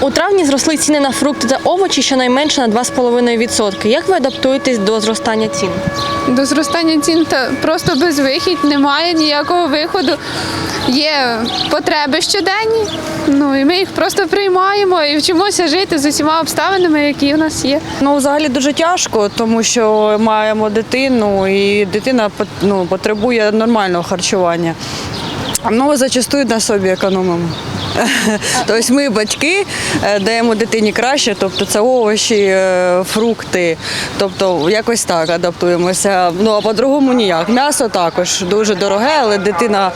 У травні зросли ціни на фрукти та овочі щонайменше на 2,5%. Як ви адаптуєтесь до зростання цін? До зростання цін та просто безвихідь, немає ніякого виходу. Є потреби щоденні, ну і ми їх просто приймаємо і вчимося жити з усіма обставинами, які у нас є. Ну, взагалі дуже тяжко, тому що маємо дитину, і дитина ну, потребує нормального харчування. Ну, зачастую на собі економимо. Тобто ми батьки е, даємо дитині краще, тобто це овочі, е, фрукти, тобто якось так адаптуємося. Ну а по-другому ніяк. М'ясо також дуже дороге, але дитина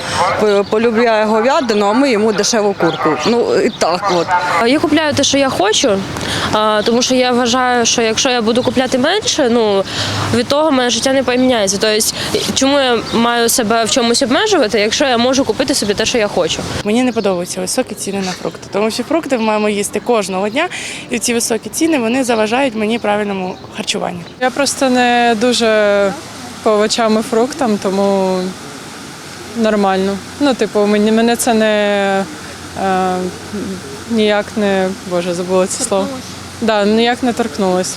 полюбляє говядину, а ми йому дешеву курку. Ну і так от. Я купляю те, що я хочу, тому що я вважаю, що якщо я буду купляти менше, ну від того моє життя не поміняється. Тобто, чому я маю себе в чомусь обмежувати, якщо я можу купити собі те, що я хочу? Мені не подобаються високі ціни на фрукти, тому що фрукти ми маємо їсти кожного дня, і ці високі ціни вони заважають мені правильному харчуванню. Я просто не дуже по овочам і фруктам, тому нормально. Ну, типу, мені, мене це не е, ніяк не. Боже, забула це слово. Да, ніяк не торкнулося.